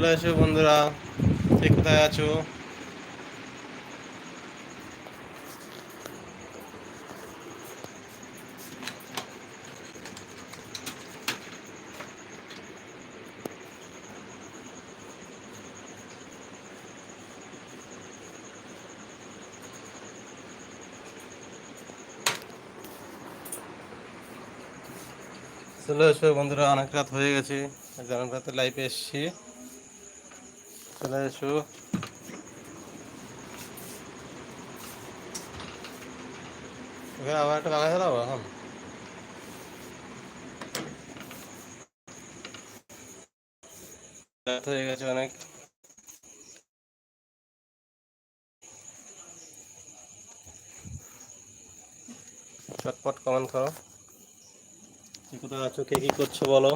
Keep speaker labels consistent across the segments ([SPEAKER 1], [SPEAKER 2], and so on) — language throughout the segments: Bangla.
[SPEAKER 1] চলে এসো বন্ধুরা। কে কোথায় আছো? চলে এসো বন্ধুরা, অনেক রাত হয়ে গেছে। অনেক রাতে লাইভে এসেছি। চলে এসো আবার একটা বাগান চালাবো এখন হয়ে গেছে অনেক চটপট কমেন্ট করো কোথায় আছো কে কি করছ বলো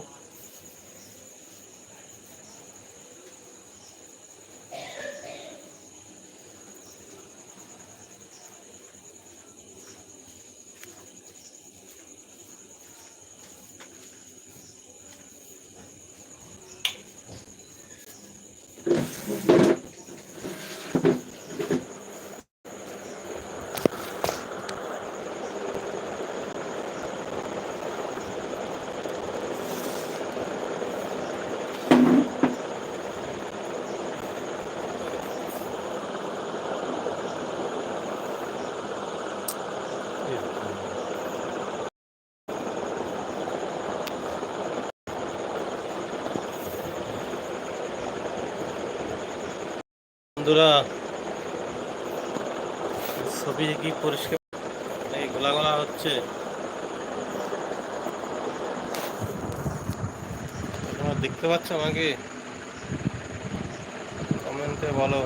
[SPEAKER 1] বন্ধুরা, ছবি কি পরিষ্কার? এই গোলা গোলা হচ্ছে তোমরা দেখতে পাচ্ছ আমাকে? কমেন্টে বলো।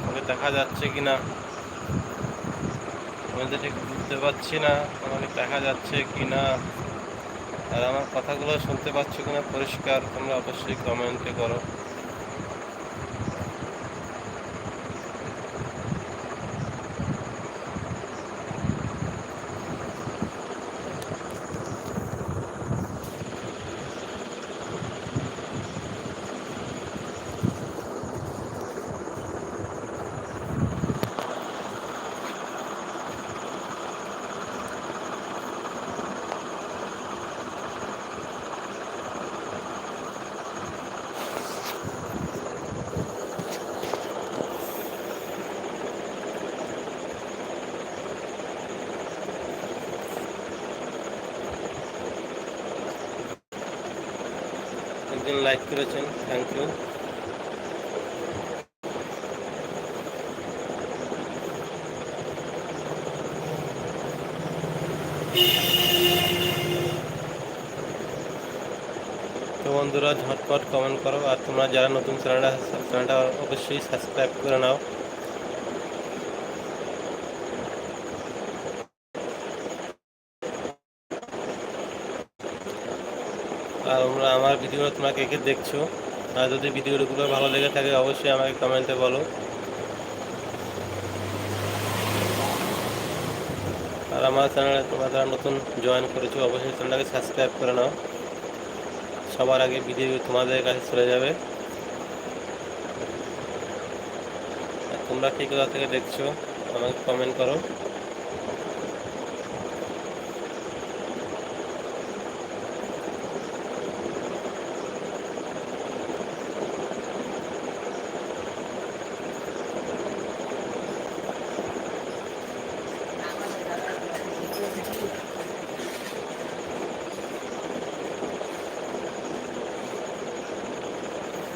[SPEAKER 1] আমাকে দেখা যাচ্ছে কি না আমি ঠিক বুঝতে পারছি না আমাকে দেখা যাচ্ছে কি না আর আমার কথাগুলো শুনতে পাচ্ছ কিনা পরিষ্কার, তোমরা অবশ্যই কমেন্টে করো। একজন লাইক করেছেন থ্যাংক ইউ তো বন্ধুরা, ঝটপট কমেন্ট করো, আর তোমরা যারা নতুন চ্যানেলটা চ্যানেলটা অবশ্যই সাবস্ক্রাইব করে নাও আর তোমরা আমার ভিডিও তোমরা কে কে দেখছ। আর যদি ভিডিওগুলো ভালো লেগে থাকে, অবশ্যই আমাকে কমেন্টে বলো। আর আমার চ্যানেলে তোমরা যারা নতুন জয়েন করেছ, অবশ্যই চ্যানেলটাকে সাবস্ক্রাইব করে নাও। সবার আগে ভিডিও তোমাদের কাছে চলে যাবে। তোমরা কে কোথা থেকে দেখছ, আমাকে কমেন্ট করো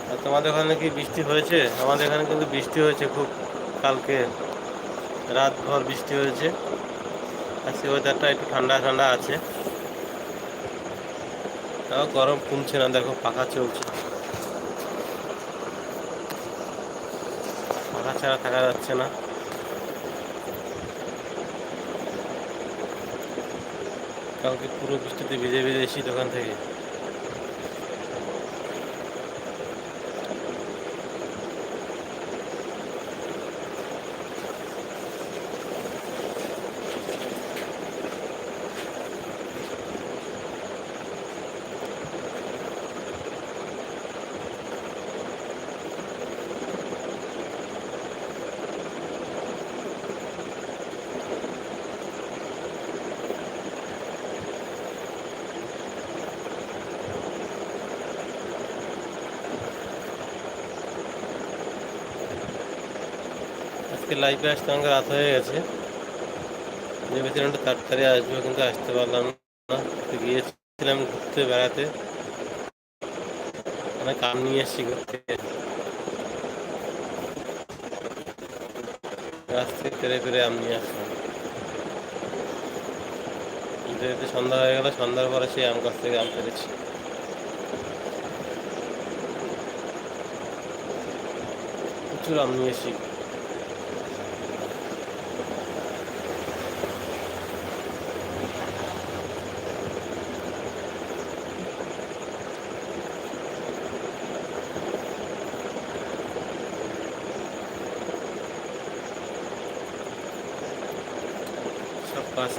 [SPEAKER 1] আর তোমাদের ওখানে কি বৃষ্টি হয়েছে। আমাদের এখানে কিন্তু বৃষ্টি হয়েছে খুব। কালকে রাত ভর বৃষ্টি হয়েছে। আজকে ওয়েদারটা একটু ঠান্ডা ঠান্ডা আছে। তাও গরম কমছে না, দেখো, পাখা চলছে। পাখা ছাড়া থাকা যাচ্ছে না। কালকে পুরো বৃষ্টিতে ভিজে ভিজে এসি দোকান থেকে। আজকে লাইভে আসতে আমাকে রাত হয়ে গেছে। ভেবেছিলাম তাড়াতাড়ি আসব কিন্তু আসতে পারলাম না। গিয়েছিলাম ঘুরতে, বেড়াতে। অনেক কাম নিয়ে এসেছি ঘুরতে। থেকে পেরে পেরে আম নিয়ে আসলাম। যেহেতু সন্ধ্যা হয়ে গেল, সন্ধ্যার পরে সেই আম গাছ থেকে আম পেরেছি প্রচুর আম নিয়েছি সব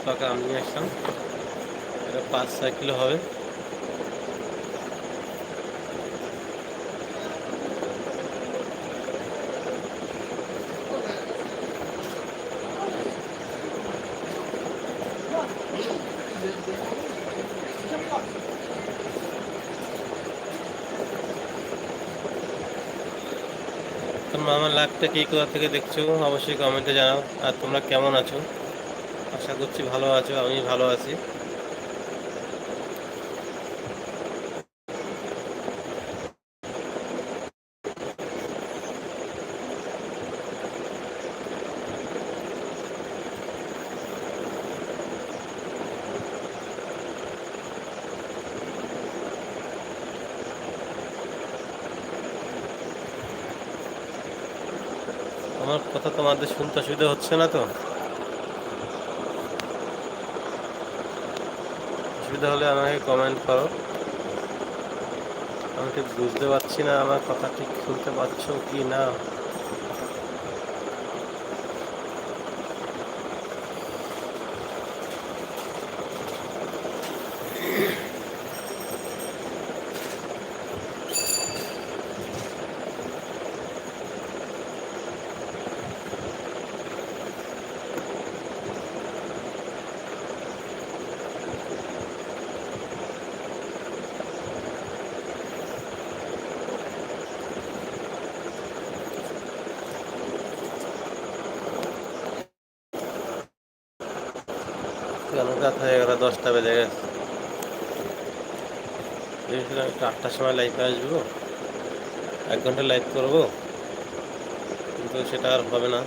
[SPEAKER 1] পাকা আম আসলাম। এটা পাঁচ ছয় কিলো হবে। তোমরা আমার লাইভটা কি কোথা থেকে দেখছ? অবশ্যই কমেন্টে জানাও। আর তোমরা কেমন আছো? আশা করছি ভালো আছো আমি ভালো আছি। আমার কথা তোমাদের শুনতে অসুবিধা হচ্ছে না তো? অসুবিধা হলে আমাকে কমেন্ট করো। আমি ঠিক বুঝতে পারছি না আমার কথা ঠিক শুনতে পাচ্ছ কি না? অনেক রাত হয়ে গেল, দশটা বেজে গেছে। ভেবেছিলাম একটু আটটার সময় লাইফে আসব, এক ঘণ্টা লাইভ করব, কিন্তু সেটা আর হবে না।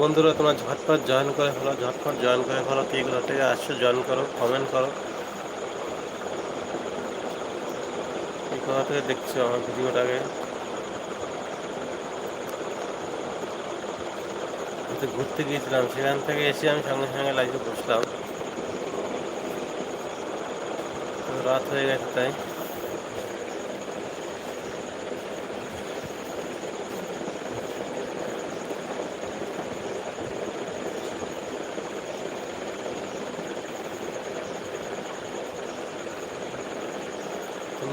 [SPEAKER 1] বন্ধুরা, তোমরা ঝটপট জয়েন করে ফেলো, ঝটপট জয়েন করে ফেলো কোথা থেকে আসছো জয়েন করো কমেন্ট করো। এই কোথা থেকে দেখছ আমার ভিডিওটাকে? ঘুরতে গিয়েছিলাম, সেখান থেকে এসে আমি সঙ্গে সঙ্গে লাইভে বসলাম। রাত হয়ে গেছে তাই।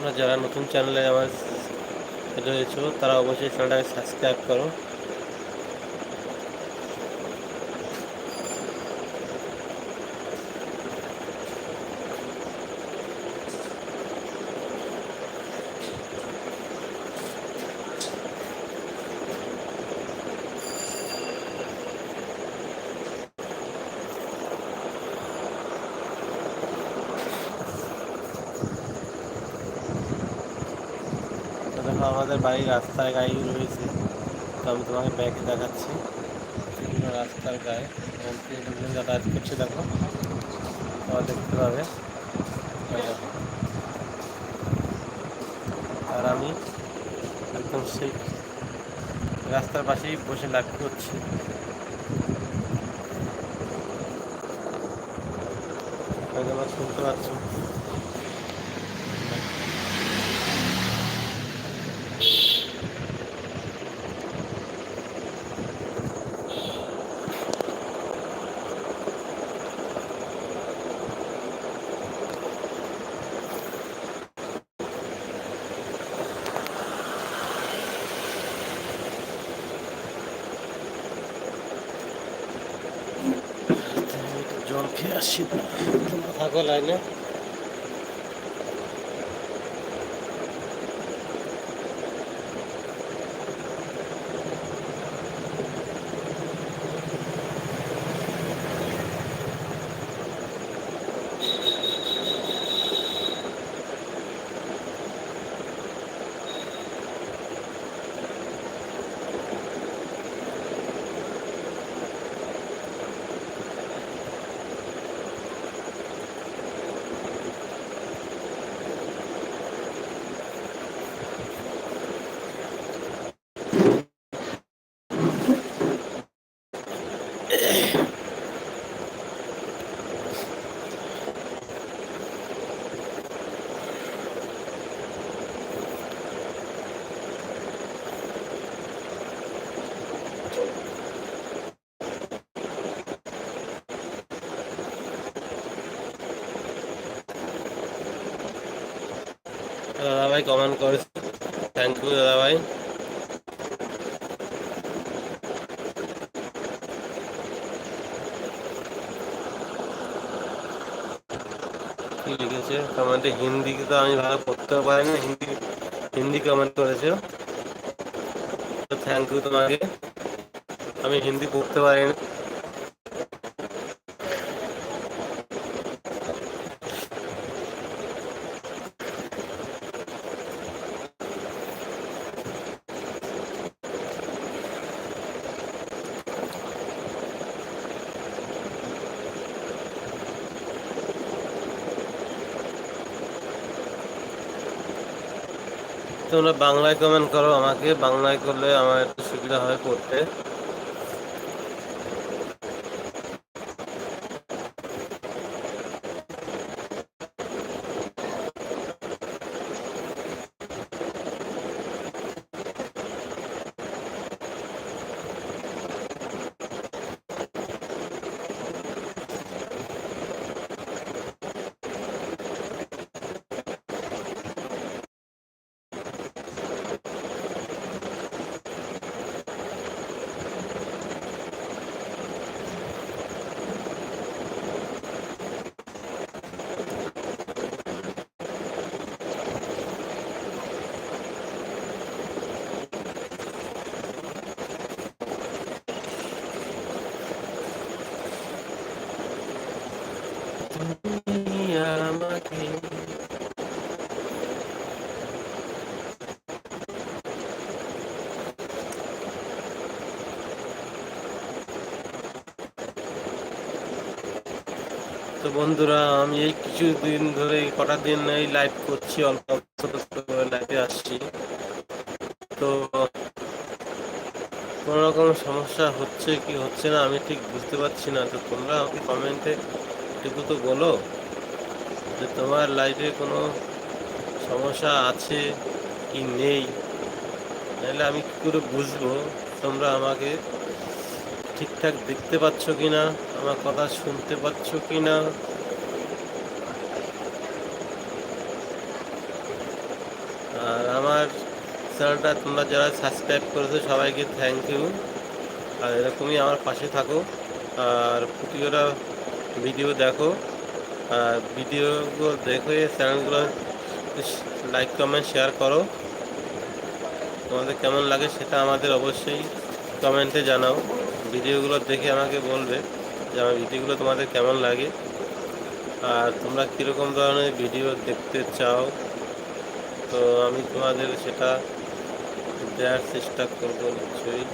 [SPEAKER 1] তোমরা যারা নতুন চ্যানেলে আমার রয়েছো তারা অবশ্যই চ্যানেলটাকে সাবস্ক্রাইব করো তো বাড়ির রাস্তায় গাড়ি রয়েছে। তো আমি তোমাকে ব্যাগে দেখাচ্ছি। এগুলো রাস্তার গায়ে। যাতায়াত করছে, দেখো। তোমরা দেখতে পাবে। আর আমি একদম সেই রাস্তার পাশেই বসে লাইভ করছি। আমার শুনতে পাচ্ছ? খেয়ে আসি তোমরা থাকো লাইনে। দাদা ভাই কমেন্ট করেছে। থ্যাংক ইউ দাদা ভাই কি লিখেছে? কমেন্টে হিন্দি তো আমি ভালো পড়তেও পারি না হিন্দি হিন্দি কমেন্ট করেছে। থ্যাংক ইউ তোমাকে। আমি হিন্দি পড়তে পারি না তোমরা বাংলায় কমেন্ট করো আমাকে বাংলায় করলে আমার একটু সুবিধা হয় পড়তে তুমি আমাকে তো বন্ধুরা, আমি এই কিছু দিন ধরে কটা দিন এই লাইভ করছি, অল্প লাইভে আসছি। তো কোনো রকম সমস্যা হচ্ছে কি হচ্ছে না, আমি ঠিক বুঝতে পারছি না। তো তোমরা আমাকে কমেন্টে একটু তো বলো যে তোমার লাইফে কোনো সমস্যা আছে কি নেই? নাহলে আমি কী করে বুঝব? তোমরা আমাকে ঠিকঠাক দেখতে পাচ্ছ কি না আমার কথা শুনতে পাচ্ছ কি না আর আমার চ্যানেলটা তোমরা যারা সাবস্ক্রাইব করেছ, সবাইকে থ্যাংক ইউ আর এরকমই আমার পাশে থাকো। আর প্রতিটা ভিডিও দেখো। আর ভিডিওগুলো দেখে চ্যানেলগুলো লাইক কমেন্ট শেয়ার করো। তোমাদের কেমন লাগে সেটা আমাদের অবশ্যই কমেন্টে জানাও। ভিডিওগুলো দেখে আমাকে বলবে। যে আমার ভিডিওগুলো তোমাদের কেমন লাগে? আর তোমরা কীরকম ধরনের ভিডিও দেখতে চাও? তো আমি তোমাদের সেটা দেওয়ার চেষ্টা করব নিশ্চয়ই।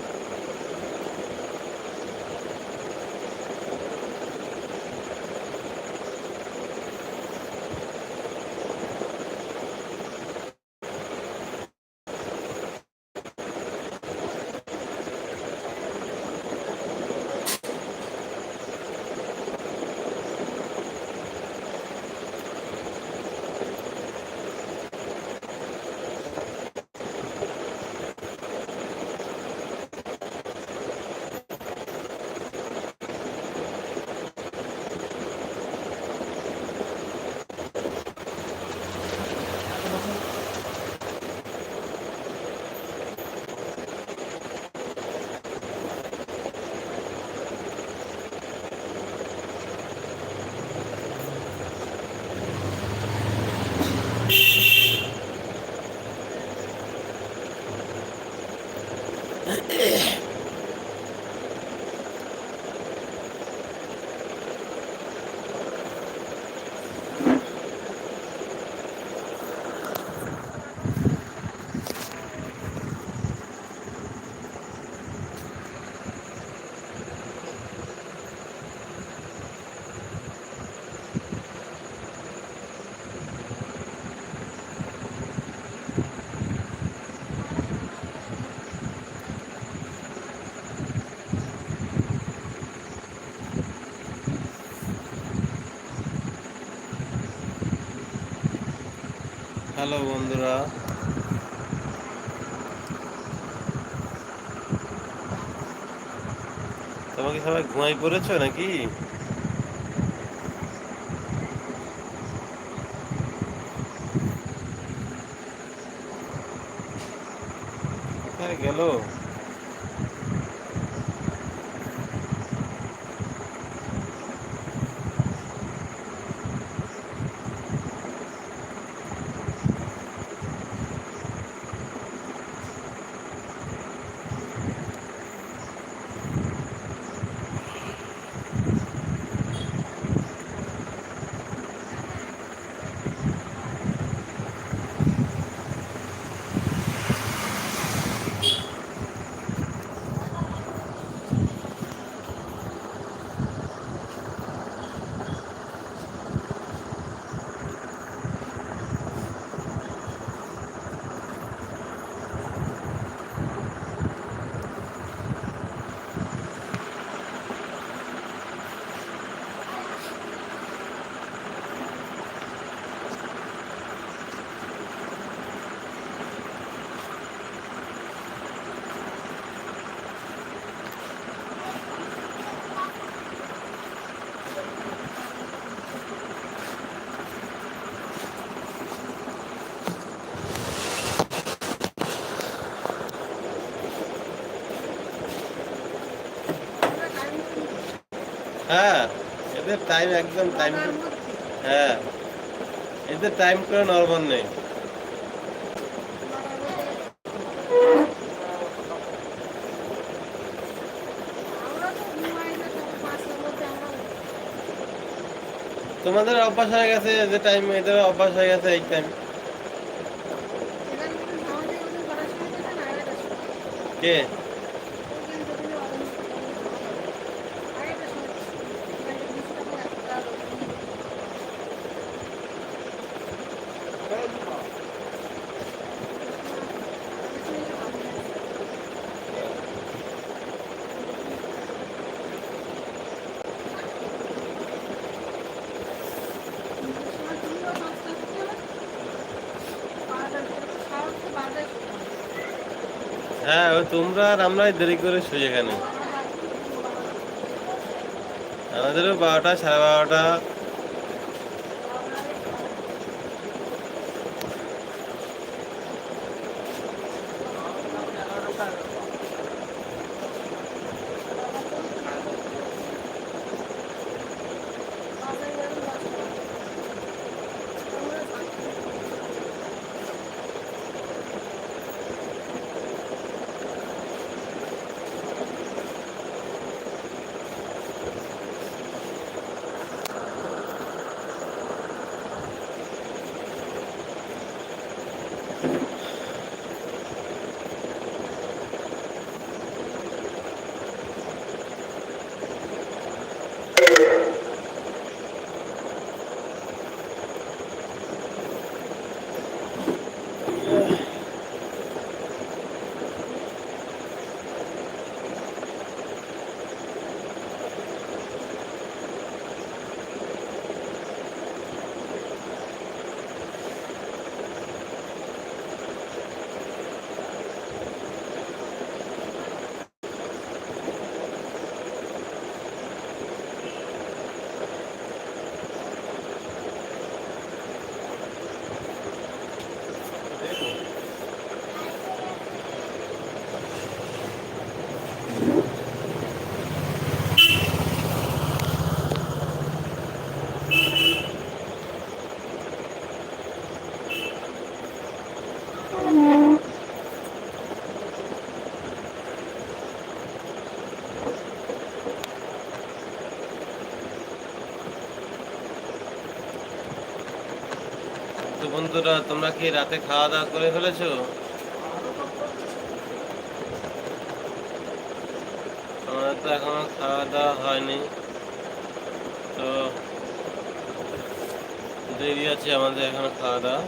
[SPEAKER 2] হ্যালো বন্ধুরা। তোমাকে সবাই ঘুমাই পড়েছো নাকি কোথায় গেল হ্যাঁ এদের টাইম একদম টাইম হ্যাঁ। এতে টাইম করে নর্মাল নেই। তোমাদের অভ্যাস হয়ে গেছে যে টাইম এদের অভ্যাস হয়ে গেছে এই টাইম কে হ্যাঁ ওই তোমরা আর আমরাই দেরি করে শুই এখানে। আমাদেরও বারোটা সাড়ে বারোটা
[SPEAKER 1] বন্ধুরা, তোমরা কি রাতে খাওয়া দাওয়া করে ফেলেছো? আমাদের তো এখনও খাওয়া দাওয়া হয়নি। তো দেরি আছে আমাদের এখনও খাওয়া দাওয়া।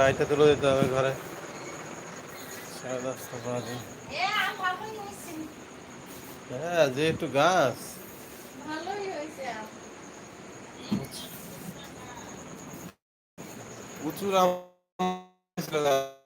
[SPEAKER 1] গাড়িটা তুলে দিতে হবে ঘরে। হ্যাঁ যেহেতু গাছ।
[SPEAKER 2] ভালোই হয়েছে আম।
[SPEAKER 1] প্রচুর আম ছিল গাছে।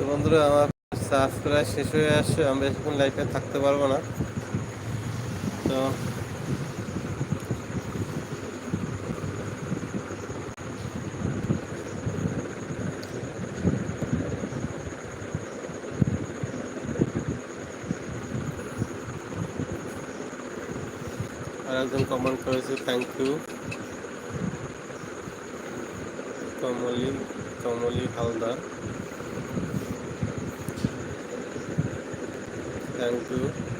[SPEAKER 1] তো বন্ধুরা, আমার চার্জ প্রায় শেষ হয়ে আসছে আমি বেশিক্ষণ লাইফে থাকতে পারব না। তো একজন কমেন্ট করেছে thank you Komoli Komoli Haldar. Thank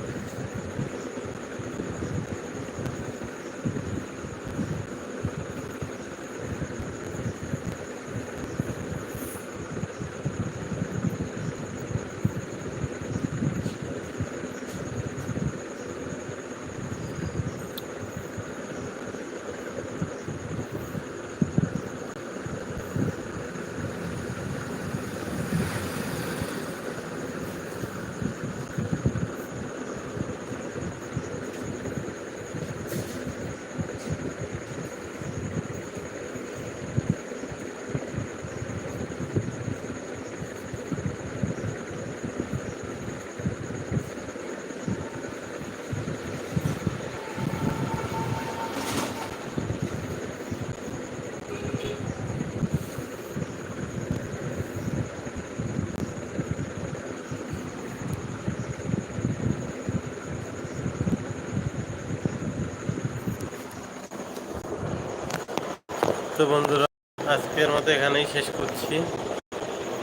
[SPEAKER 1] তো বন্ধুরা, আজকের মতো এখানেই শেষ করছি।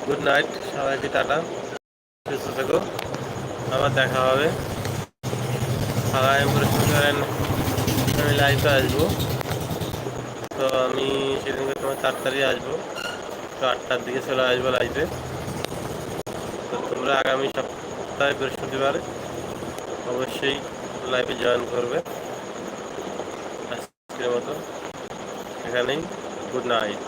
[SPEAKER 1] গুড নাইট সবাইকে টাটা। সুস্থ থেকো। আবার দেখা হবে। আগামী আমি লাইভে আসব। তো আমি সেদিনকে তোমার তাড়াতাড়ি আসব। তো আটটার দিকে চলে আসব লাইভে তো তোমরা আগামী সপ্তাহে বৃহস্পতিবার অবশ্যই লাইভে জয়েন করবে। আজকের মতো এখানেই। Good night